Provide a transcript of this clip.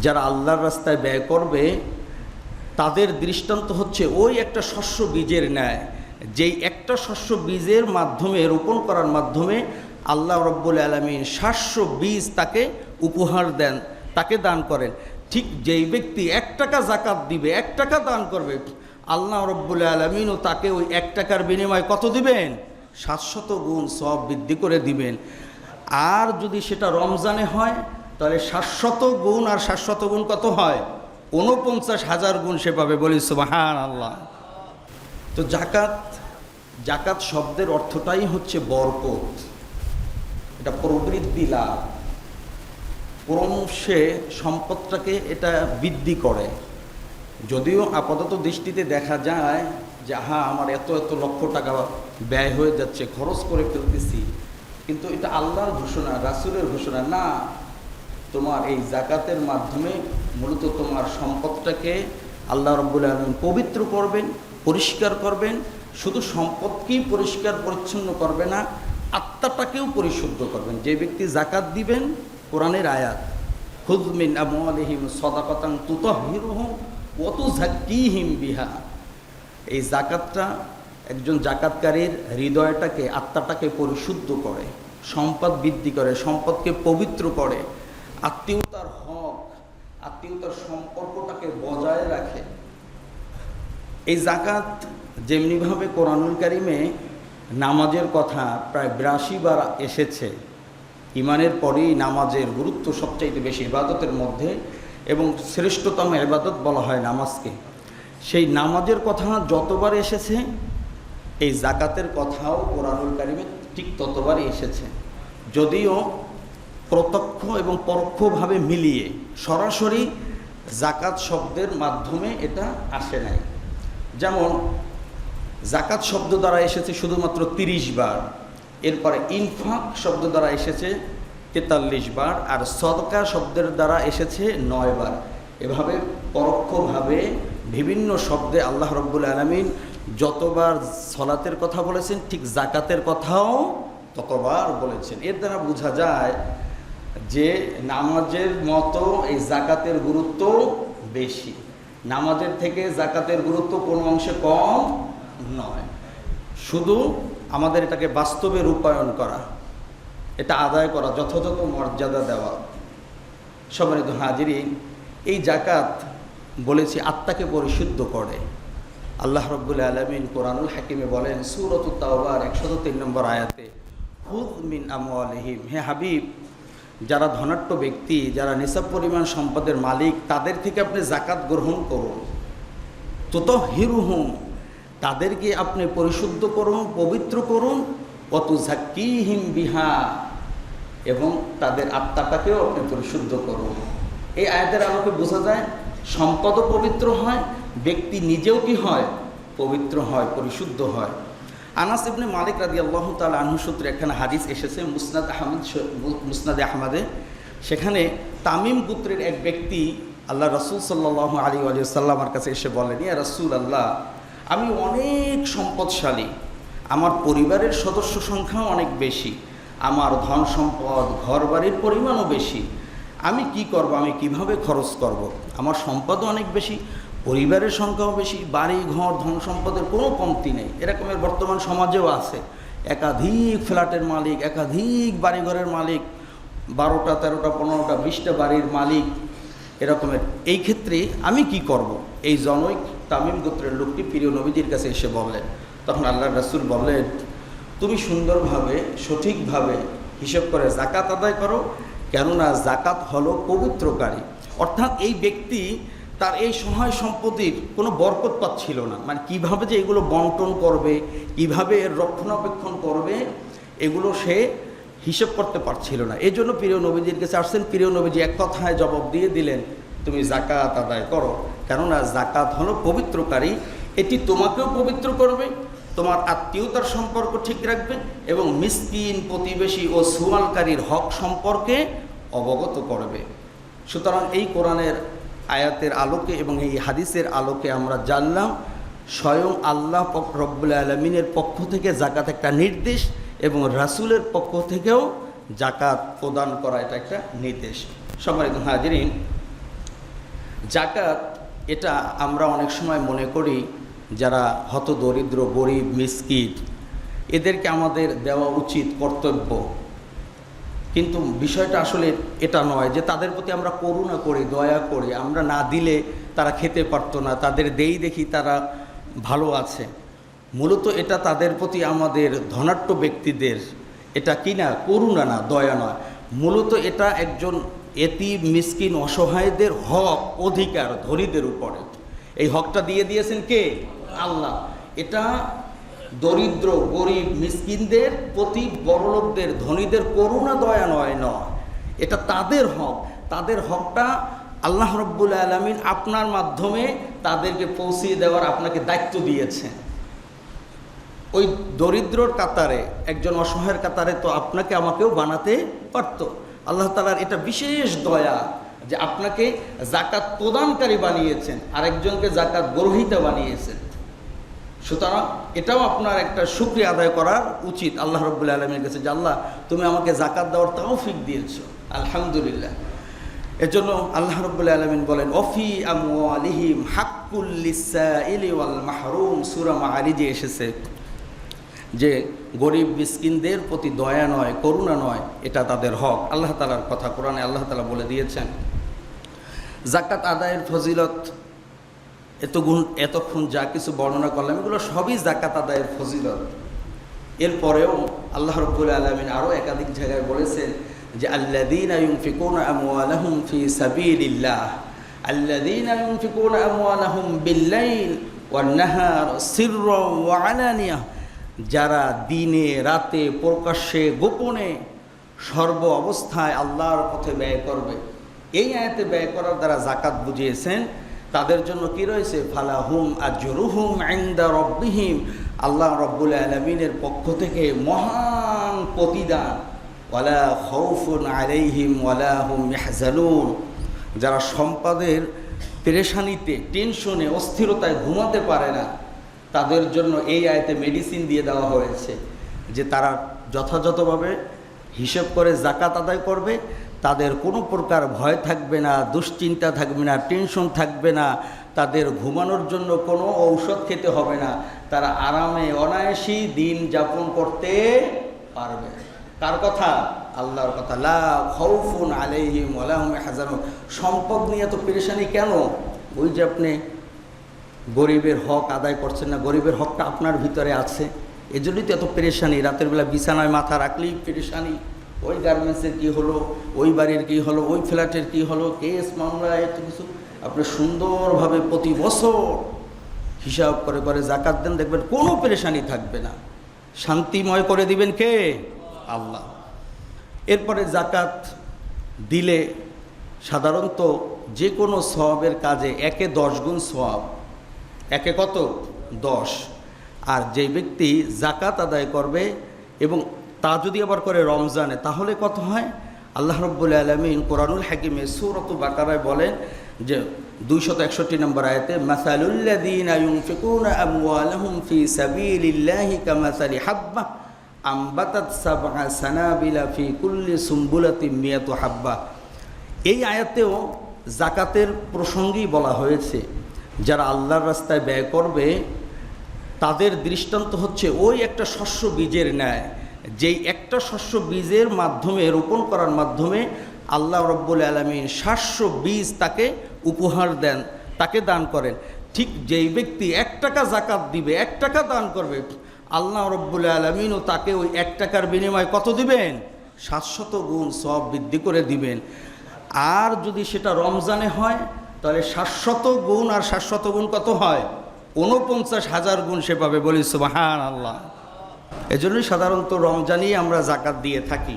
যারা আল্লাহর রাস্তায় ব্যয় করবে, তাদের দৃষ্টান্ত হচ্ছে ওই একটা শস্য বীজের ন্যায়। যেই একটা শস্য বীজের মাধ্যমে, রোপণ করার মাধ্যমে আল্লাহ রব্বুল আলমিন সাতশো বীজ তাকে উপহার দেন, তাকে দান করেন। ঠিক যেই ব্যক্তি এক টাকা জাকাত দিবে, এক টাকা দান করবে, আল্লাহ রব্বুল আলমিনও তাকে ওই এক টাকার বিনিময়ে কত দিবেন? সাতশত গুণ সব বৃদ্ধি করে দিবেন। আর যদি সেটা রমজানে হয় তাহলে সাতশত গুণ আর সাতশত গুণ কত হয়? ঊনপঞ্চাশ হাজার গুণ সে পাবে বলি সুবাহান আল্লাহ তো জাকাত জাকাত শব্দের অর্থটাই হচ্ছে বরকত। এটা প্রবৃদ্ধি লাভ। ক্রমশে সম্পদটাকে এটা বৃদ্ধি করে। যদিও আপাতত দৃষ্টিতে দেখা যায় যে হ্যাঁ আমার এত এত লক্ষ টাকা ব্যয় হয়ে যাচ্ছে, খরচ করে ফেলতেছি। কিন্তু এটা আল্লাহর ঘোষণা, রাসুলের ঘোষণা, না। তোমার এই জাকাতের মাধ্যমে মূলত তোমার সম্পদটাকে আল্লাহ রব্বুল আলম পবিত্র করবেন, পরিষ্কার করবেন। শুধু সম্পদকেই পরিষ্কার, পরিচ্ছন্ন করবে না, আত্মাটাকেও পরিশুদ্ধ করবেন। যে ব্যক্তি জাকাত দিবেন, কোরআনের আয়াত হুজমিন আমলিহিম সদাকতাং তুতহিরুহুম অত ঝাক্কিহিম বিহা। এই জাকাতটা একজন জাকাতকারীর হৃদয়টাকে, আত্মাটাকে পরিশুদ্ধ করে, সম্পদ বৃদ্ধি করে, সম্পদকে পবিত্র করে আত্মীয়তার হক, আত্মীয়তার সম্পর্কটাকে বজায় রাখে। এই জাকাত যেমনিভাবে কোরআনুল কারিমে নামাজের কথা প্রায় বিরাশি বার এসেছে ইমানের পরেই নামাজের গুরুত্ব সবচাইতে বেশি ইবাদতের মধ্যে এবং শ্রেষ্ঠতম ইবাদত বলা হয় নামাজকে। সেই নামাজের কথা যতবার এসেছে, এই জাকাতের কথাও কোরআনুল কারিমে ঠিক ততবারই এসেছে। যদিও প্রত্যক্ষ এবং পরোক্ষভাবে মিলিয়ে সরাসরি জাকাত শব্দের মাধ্যমে এটা আসে নাই। যেমন জাকাত শব্দ দ্বারা এসেছে শুধুমাত্র তিরিশ বার, এরপরে ইনফাক শব্দ দ্বারা এসেছে তেতাল্লিশ বার, আর সদকা শব্দের দ্বারা এসেছে নয় বার। এভাবে পরোক্ষভাবে বিভিন্ন শব্দে আল্লাহ রব্বুল আলমিন যতবার সলাতের কথা বলেছেন, ঠিক জাকাতের কথাও ততবার বলেছেন। এর দ্বারা বোঝা যায় যে নামাজের মতো এই জাকাতের গুরুত্ব বেশি। নামাজের থেকে জাকাতের গুরুত্ব কোনো অংশে কম নয়। শুধু আমাদের এটাকে বাস্তবে রূপায়ণ করা, এটা আদায় করা, যথাযথ মর্যাদা দেওয়া। সম্মানিত হাজিরিন, এই জাকাত বলেছি আত্মাকে পরিশুদ্ধ করে। আল্লাহ রব্বুল আলমিন কোরআনুল হাকিমে বলেন সুরত তাওবার একশত তিন নম্বর আয়াতে হুদ মিন আমহিম হে হাবিব যারা ধনাট্য ব্যক্তি, যারা নিসাব পরিমাণ সম্পদের মালিক, তাদের থেকে আপনি জাকাত গ্রহণ করুন। তত হিরুহুম, তাদেরকে আপনি পরিশুদ্ধ করুন, পবিত্র করুন। অত ঝাক্কিহিম বিহা, এবং তাদের আত্মাটাকেও আপনি পরিশুদ্ধ করুন। এই আয়াতের আলোকে বোঝা যায়, সম্পদও পবিত্র হয়, ব্যক্তি নিজেও কি হয়? পবিত্র হয়, পরিশুদ্ধ হয়। আনাস ইবনে মালিক রাদি আল্লাহ তাল আনহু সূত্রে একখানে হাদিস এসেছে, মুসনাদ আহমদ মুসনাদে আহমদে। সেখানে তামিম পুত্রের এক ব্যক্তি আল্লাহ রসুল সাল্লাহ আলী আলী সাল্লামার কাছে এসে বলেন, ইয়া রসুল আল্লাহ আমি অনেক সম্পদশালী। আমার পরিবারের সদস্য সংখ্যাও অনেক বেশি। আমার ধন সম্পদ ঘর বাড়ির পরিমাণও বেশি। আমি কি করব? আমি কীভাবে খরচ করব। আমার সম্পদও অনেক বেশি। পরিবারের সংখ্যাও বেশি, বাড়ি, ঘর, ধন সম্পদের কোনো কমতি নেই। এরকমের বর্তমান সমাজেও আছে। একাধিক ফ্ল্যাটের মালিক, একাধিক বাড়িঘরের মালিক, বারোটা, তেরোটা, পনেরোটা, বিশটা বাড়ির মালিক এরকমের। এই ক্ষেত্রে আমি কি করব। এই জনৈক তামিম গোত্রের লোকটি প্রিয় নবীজির কাছে এসে বললেন, তখন আল্লাহ রাসুল বললেন, তুমি সুন্দরভাবে, সঠিকভাবে হিসেব করে জাকাত আদায় করো, কেননা জাকাত হলো পবিত্রকারী। অর্থাৎ এই ব্যক্তি তার এই সহায় সম্পত্তির কোনো বরকত পাচ্ছিল না। মানে কীভাবে যে এগুলো বন্টন করবে, কীভাবে এর রক্ষণাবেক্ষণ করবে, এগুলো সে হিসেব করতে পারছিল না। এই জন্য প্রিয় নবীজির কাছে আসছেন। প্রিয় নবীজি এক কথায় জবাব দিয়ে দিলেন, তুমি জাকাত আদায় করো। কেননা জাকাত হলো পবিত্রকারী। এটি তোমাকেও পবিত্র করবে, তোমার আত্মীয়তার সম্পর্ক ঠিক রাখবে এবং মিসকিন, প্রতিবেশী ও সুয়ালকারীর হক সম্পর্কে অবগত করবে। সুতরাং এই কোরআনের আয়াতের আলোকে এবং এই হাদিসের আলোকে আমরা জানলাম, স্বয়ং আল্লাহ রব্বুল আলমিনের পক্ষ থেকে জাকাত একটা নির্দেশ এবং রাসুলের পক্ষ থেকেও জাকাত প্রদান করা এটা একটা নির্দেশ। সম্মানিত হাজিরিন জাকাত এটা আমরা অনেক সময় মনে করি যারা হত দরিদ্র গরিব মিসকিট এদেরকে আমাদের দেওয়া উচিত কর্তব্য। কিন্তু বিষয়টা আসলে এটা নয় যে তাদের প্রতি আমরা করুণা করি, দয়া করি। আমরা না দিলে তারা খেতে পারতো না, তাদের দেই দেখি তারা ভালো আছে। মূলত এটা তাদের প্রতি আমাদের ধনাঢ্য ব্যক্তিদের, এটা কি না? করুণা না, দয়া নয়। মূলত এটা একজন এতি মিসকিন, অসহায়দের হক, অধিকার, ধনীদের উপরে। এই হকটা দিয়ে দিয়েছেন কে? আল্লাহ। এটা দরিদ্র, গরিব, মিসকিনদের প্রতি বড়লোকদের, ধনীদের করুণা, দয়া নয় নয়। এটা তাদের হক। তাদের হকটা আল্লাহ রব্বুল আলমিন আপনার মাধ্যমে তাদেরকে পৌঁছিয়ে দেওয়ার আপনাকে দায়িত্ব দিয়েছেন। ওই দরিদ্রর কাতারে, একজন অসহায়ের কাতারে তো আপনাকে আমাকেও বানাতে পারত। আল্লাহ তালার এটা বিশেষ দয়া যে আপনাকে জাকাত প্রদানকারী বানিয়েছেন, আরেকজনকে জাকাত গ্রহিতা বানিয়েছেন। সুতরাং এটাও আপনার একটা শুক্রিয়া আদায় করার উচিত। আল্লাহ রব্বুল আলমীর কাছে যে, আল্লাহ, তুমি আমাকে জাকাত দেওয়ার তৌফিক দিয়েছ। আলহামদুলিল্লাহ। এজন্য আল্লাহ রব্বুল আলমিন বলেন অফি আলিহিম হাক্কুল্লিসা ইলি ওয়াল মাহরুম। সুরা মাহারিজে এসেছে যে, গরিব মিসকিনদের প্রতি দয়া নয়, করুণা নয়, এটা তাদের হক। আল্লাহ তালার কথা কোরআনে আল্লাহ তালা বলে দিয়েছেন জাকাত আদায়ের ফজিলত এতগুণ, এতক্ষণ যা কিছু বর্ণনা করলাম, এগুলো সবই জাকাত আদায়ের ফজিলত। এরপরেও আল্লাহ রব্বুল আলমিন আরও একাধিক জায়গায় বলেছেন যে আল্লাদিন যারা দিনে, রাতে, প্রকাশ্যে, গোপনে সর্ব অবস্থায় আল্লাহর পথে ব্যয় করবে। এই আয়াতে ব্যয় করার দ্বারা জাকাত বুঝিয়েছেন তাদের জন্য কি রয়েছে? ফালাহুম আজরুহুম আইন্দা রব্বিহিম। আল্লাহ রব্বুল আলমিনের পক্ষ থেকে মহান প্রতিদান। ওয়ালা খৌফুন আলাইহিম ওয়ালা হুম ইয়াহজানুন। যারা সম্পাদের পেরেশানিতে, টেনশনে, অস্থিরতায় ঘুমাতে পারে না, তাদের জন্য এই আয়তে মেডিসিন দিয়ে দেওয়া হয়েছে যে তারা যথাযথভাবে হিসেব করে জাকাত আদায় করবে, তাদের কোনো প্রকার ভয় থাকবে না, দুশ্চিন্তা থাকবে না, টেনশন থাকবে না, তাদের ঘুমানোর জন্য কোনো ঔষধ খেতে হবে না, তারা আরামে অনায়াসী দিন যাপন করতে পারবে। কার কথা? আল্লাহর কথা। লা খৌফুন আলাইহিম ওয়ালাহুম হাজানুন সম্পদ নিয়ে তো পেরেশানি কেন? ওই যে আপনি গরিবের হক আদায় করছেন না, গরিবের হকটা আপনার ভিতরে আছে। এজন্যই তো এত পেরেশানি। রাতের বেলা বিছানায় মাথা রাখলেই পেরেশানি। ওই গার্মেন্টসের কী হলো? ওই বাড়ির কী হলো? ওই ফ্ল্যাটের কী হলো? কেস, মামলা, এত কিছু। আপনি সুন্দরভাবে প্রতি বছর হিসাব করে করে জাকাত দেন, দেখবেন কোনো পেরেশানি থাকবে না। শান্তিময় করে দিবেন কে? আল্লাহ। এরপরে জাকাত দিলে সাধারণত যে কোনো সওয়াবের কাজে একে দশ গুণ সওয়াব। একে কত? দশ। আর যেই ব্যক্তি জাকাত আদায় করবে এবং তা যদি আবার করে রমজানে, তাহলে কত হয়? আল্লাহ রব্বুল আলমিন কোরআনুল হাকিমে সুরত বাকারায় বলেন যে দুইশত একষট্টি নম্বর আয়তে মাসালুল্লাদিন ফি হাব্বা কুল্লি সুম্বুলাতিন মিয়াতু হাব্বা। এই আয়াতেও জাকাতের প্রসঙ্গেই বলা হয়েছে, যারা আল্লাহর রাস্তায় ব্যয় করবে তাদের দৃষ্টান্ত হচ্ছে ওই একটা শস্য বীজের ন্যায়। যেই একটা শস্য বীজের মাধ্যমে, রোপণ করার মাধ্যমে আল্লাহ রব্বুল আলমী সাতশো বীজ তাকে উপহার দেন, তাকে দান করেন। ঠিক যেই ব্যক্তি এক টাকা জাকাত দিবে, এক টাকা দান করবে, আল্লাহ রব্বুল আলমিনও তাকে ওই এক টাকার বিনিময়ে কত দিবেন? সাতশত গুণ সব বৃদ্ধি করে দিবেন। আর যদি সেটা রমজানে হয়, তাহলে সাতশত গুণ আর সাতশত গুণ কত হয়? ঊনপঞ্চাশ হাজার গুণ সে পাবে। বলি সুবাহান আল্লাহ এজন্যই সাধারণত রমজানই আমরা জাকাত দিয়ে থাকি।